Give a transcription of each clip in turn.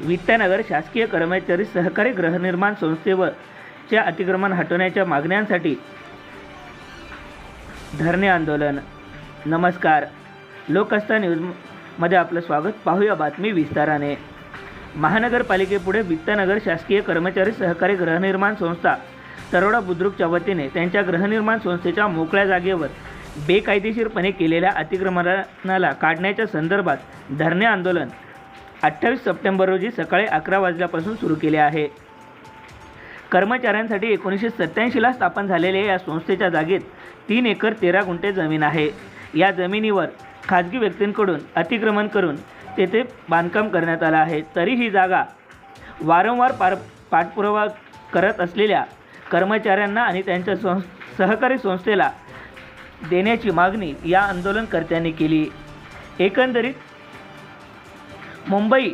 वित्तनगर शासकीय कर्मचारी सहकारी गृहनिर्माण संस्थेवरच्या अतिक्रमण हटवण्याच्या मागण्यांसाठी धरणे आंदोलन. नमस्कार. लोकस्था न्यूजमध्ये आपलं स्वागत. पाहूया बातमी विस्ताराने. महानगरपालिकेपुढे वित्तनगर शासकीय कर्मचारी सहकारी गृहनिर्माण संस्था तरोडा बुद्रुकच्या वतीने त्यांच्या गृहनिर्माण संस्थेच्या मोकळ्या जागेवर बेकायदेशीरपणे केलेल्या अतिक्रमणाला काढण्याच्या संदर्भात धरणे आंदोलन अठ्ठावीस सप्टेंबर रोजी सकाळी अकरा वाजल्यापासून सुरू केले आहे. कर्मचाऱ्यांसाठी एकोणीसशे सत्त्याऐंशीला स्थापन झालेल्या या संस्थेच्या जागेत तीन एकर तेरा गुंठे जमीन आहे. या जमिनीवर खाजगी व्यक्तींकडून अतिक्रमण करून तेथे बांधकाम करण्यात आलं आहे. तरी ही जागा वारंवार पार पाठपुरावा करत असलेल्या कर्मचाऱ्यांना आणि त्यांच्या सं सहकारी संस्थेला देण्याची मागणी या आंदोलनकर्त्यांनी केली. एकंदरीत मुंबई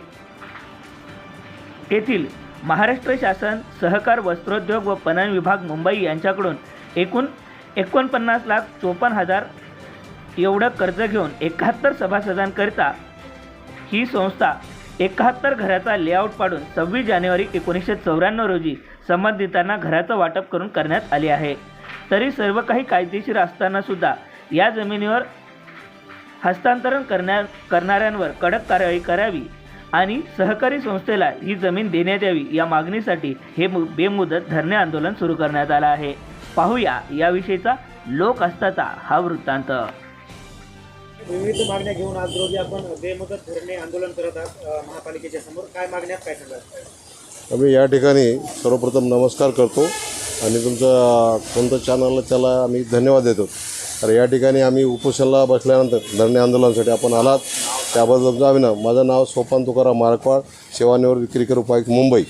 येथील महाराष्ट्र शासन सहकार वस्त्रोद्योग व पणन विभाग मुंबई यांच्याकडून एकूण एकोणपन्नास लाख चोपन्न हजार एवढं कर्ज घेऊन एकाहत्तर सभासदांकरिता ही संस्था एकाहत्तर घराचा लेआउट पाडून सव्वीस जानेवारी एकोणीसशे चौऱ्याण्णव रोजी संबंधितांना घराचं वाटप करून करण्यात आले आहे. तरी सर्व काही कायदेशीर असतानासुद्धा या जमिनीवर हस्तांतरण करण्या करणाऱ्यांवर कडक कारवाई करावी आणि सहकारी संस्थेला ही जमीन देण्यात यावी या मागणीसाठी हे मु बेमुदत धरणे आंदोलन सुरू करण्यात आलं आहे. पाहूया याविषयीचा लोक असताचा हा वृत्तांत. विविध मागण्या घेऊन आज रोजी आपण बेमुदत धरणे आंदोलन करत आहात महापालिकेच्या समोर. काय मागण्यात काय सांगाल आम्ही या ठिकाणी सर्वप्रथम नमस्कार करतो आणि तुमचं कोणतं चॅनल आहे त्याला आम्ही धन्यवाद देतो. तर या ठिकाणी आम्ही उपोषणाला बसल्यानंतर धरणे आंदोलनासाठी आपण आलात. त्याबद्दल तुमचं ना माझं नाव सोपान तुकाराम मारकवाड सेवानिवृत्त विक्रीकर उपायुक्त मुंबई.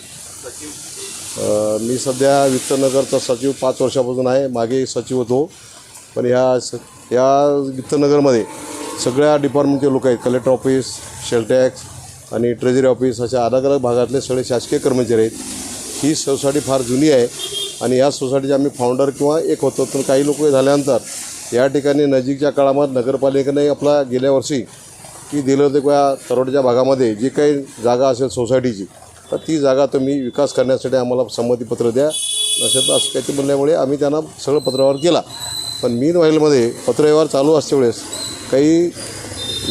मी सध्या वित्तनगरचा सचिव पाच वर्षापासून आहे. मागे सचिव होतो. पण ह्या स या वित्तनगरमध्ये सगळ्या डिपार्टमेंटचे लोक आहेत. कलेक्टर ऑफिस शेलटॅक्स आणि ट्रेझरी ऑफिस अशा अलग अलग भागातले सगळे शासकीय कर्मचारी आहेत. ही सोसायटी फार जुनी आहे आणि या सोसायटीचे आम्ही फाउंडर किंवा एक होतो. तर काही लोक झाल्यानंतर या ठिकाणी नजीकच्या काळामध्ये नगरपालिकेने आपला गेल्या वर्षी की दिलं होतं किंवा तरोडच्या भागामध्ये जी काही जागा असेल सोसायटीची तर ती जागा तुम्ही विकास करण्यासाठी आम्हाला संमतीपत्र द्या. नसेल तर असं काहीतरी म्हणल्यामुळे आम्ही त्यांना सगळं पत्रव्यवहार केला. पण मीन व्हाईलमध्ये पत्रव्यवहार चालू असते वेळेस काही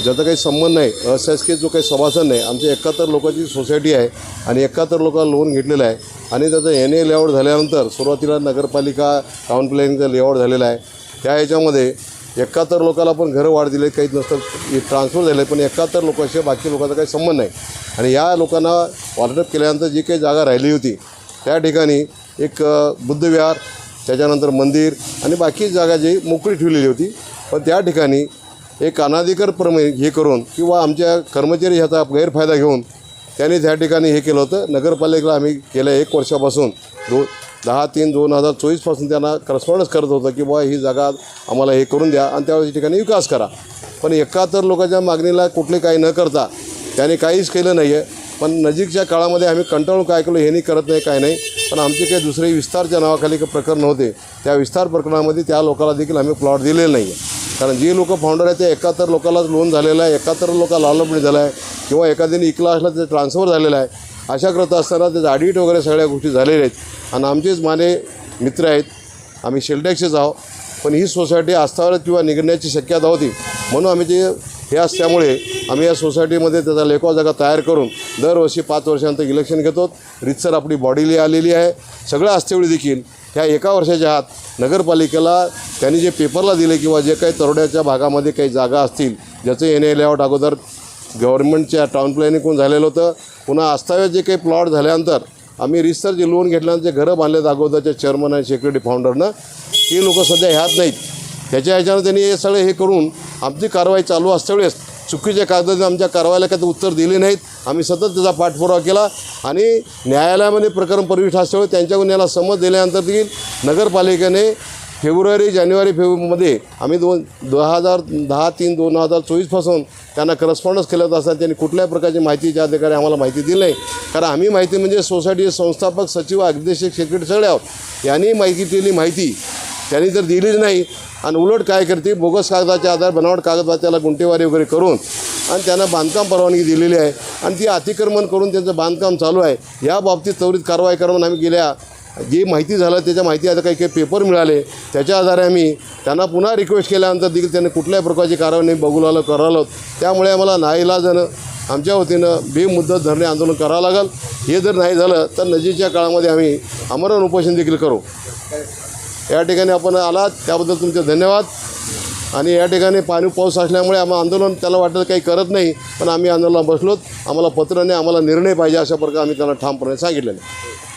ज्याचा काही संबंध नाही अशासकीय जो काही सभासद नाही आमची एकाहत्तर लोकांची सोसायटी आहे आणि एकाहत्तर लोकांना लोन घेतलेलं आहे. आणि त्याचं एन ए लेआउट झाल्यानंतर सुरुवातीला नगरपालिका टाउन प्लॅनिंगचा लेआउट झालेला आहे. त्या याच्यामध्ये एकाहत्तर लोकांना पण घरं वाढ दिले काहीच नसतं. ट्रान्सफर झाले पण एकाहत्तर लोकांशी बाकी लोकांचा काही संबंध नाही. आणि या लोकांना वाटप केल्यानंतर जी काही जागा राहिली होती त्या ठिकाणी एक बुद्धविहार त्याच्यानंतर मंदिर आणि बाकी जागा जी मोकळी ठेवलेली होती. पण त्या ठिकाणी एक अनाधिकारप्रमे हे करून किंवा आमच्या कर्मचारी ह्याचा गैरफायदा घेऊन त्यांनी त्या ठिकाणी हे केलं होतं. नगरपालिकेला आम्ही गेल्या एक वर्षापासून. दो दहा तीन दोन हजार चोवीसपासून त्यांना करस्पॉन्डन्स करत होतं की बुवा ही जागा आम्हाला हे करून द्या आणि त्यावेळेस ठिकाणी विकास करा. पण एकाहत्तर लोकांच्या मागणीला कुठले काही न करता त्याने काहीच केलं नाही आहे पण नजीकच्या काळामध्ये आम्ही कंटाळून काय केलो हे नाही करत नाही काय नाही. पण आमचे काही दुसरे विस्तारच्या नावाखाली काही प्रकरण होते. त्या विस्तार प्रकरणामध्ये त्या लोकांना देखील आम्ही प्लॉट दिलेले नाही आहे कारण जे लोक फाउंडर आहेत ते एकाहत्तर लोकांनाच लोन झालेलं आहे एकाहत्तर लोकांना लालपणी झालं आहे किंवा एखाद्याने इकला असला ते ट्रान्सफर झालेलं आहे. अशा करत असताना त्याचं ऑडिट वगैरे सगळ्या गोष्टी झालेल्या आहेत. आणि आमचेच माने मित्र आहेत. आम्ही शेलटॅक्सचेच आहोत. पण ही सोसायटी आस्थावर किंवा निघण्याची शक्यता होती. म्हणून आम्ही जे हे असल्यामुळे आम्ही या सोसायटीमध्ये त्याचा लेखा जागा तयार करून दरवर्षी पाच वर्षानंतर इलेक्शन घेतो. रितसर आपली बॉडीली आलेली आहे. सगळ्या असतेवेळी देखील ह्या एका वर्षाच्या आत नगरपालिकेला त्यांनी जे पेपरला दिले किंवा जे काही तरोड्याच्या भागामध्ये काही जागा असतील ज्याचं एन ए लेआउट अगोदर गव्हर्नमेंटच्या टाउन प्लॅनिंग कोण झालेलं होतं पुन्हा आस्थाव्यात जे काही प्लॉट झाल्यानंतर आम्ही रिसर्च जे लोन घेतल्यानंतर जे घरं बांधलेत अगोदरच्या चेअरमन आणि सिक्युरिटी फाउंडरनं ते लोक सध्या ह्यात नाहीत. त्याच्या ह्याच्यानं त्यांनी हे सगळे हे करून आमची कारवाई चालू असतेवेळेस चुकीच्या कागदाने आमच्या कारवाईला काही उत्तर दिले नाहीत. आम्ही सतत त्याचा पाठपुरावा केला आणि न्यायालयामध्ये प्रकरण प्रविष्ट असल्यामुळे त्यांच्याकडून याला समज दिल्यानंतर देखील नगरपालिकेने फेब्रुवारी जानेवारी फेब्रुवारीमध्ये आम्ही दोन दहा हजार दहा तीन दोन हजार चोवीसपासून त्यांना करस्पॉन्डन्स केलं होतं असताना त्यांनी कुठल्याही प्रकारची माहितीच्या अधिकारी आम्हाला माहिती दिली नाही. कारण आम्ही माहिती म्हणजे सोसायटीचे संस्थापक सचिव अध्यक्ष सेक्रेटरी सगळे आहोत. यांनी माहिती दिली माहिती त्यांनी तर दिलीच नाही आणि उलट काय करते बोगस कागदाच्या आधार बनावट कागदात त्याला गुंटेवारी वगैरे करून आणि त्यांना बांधकाम परवानगी दिलेली आहे आणि ती अतिक्रमण करून त्यांचं बांधकाम चालू आहे. या बाबतीत त्वरित कारवाई करून आम्ही गेल्या जे माहिती झालं त्याच्या माहिती आता काही काही पेपर मिळाले त्याच्या आधारे आम्ही त्यांना पुन्हा रिक्वेस्ट केल्यानंतर देखील त्यांनी कुठल्याही प्रकारची कारवाई बघू लागलं करावं त्यामुळे आम्हाला नाईलाजानं आमच्या वतीनं बेमुद्दत धरणे आंदोलन करावं लागेल. हे जर नाही झालं तर नजीकच्या काळामध्ये आम्ही आमरण उपोषण देखील करू. या ठिकाणी आपण आलात त्याबद्दल तुमचे धन्यवाद. आणि या ठिकाणी पाणी पाऊस असल्यामुळे आम्हाला आंदोलन त्याला वाटत काही करत नाही पण आम्ही आंदोलनात बसलोत. आम्हाला पत्र आम्हाला निर्णय पाहिजे अशा प्रकारे आम्ही त्यांना ठामपणे सांगितलेलं आहे.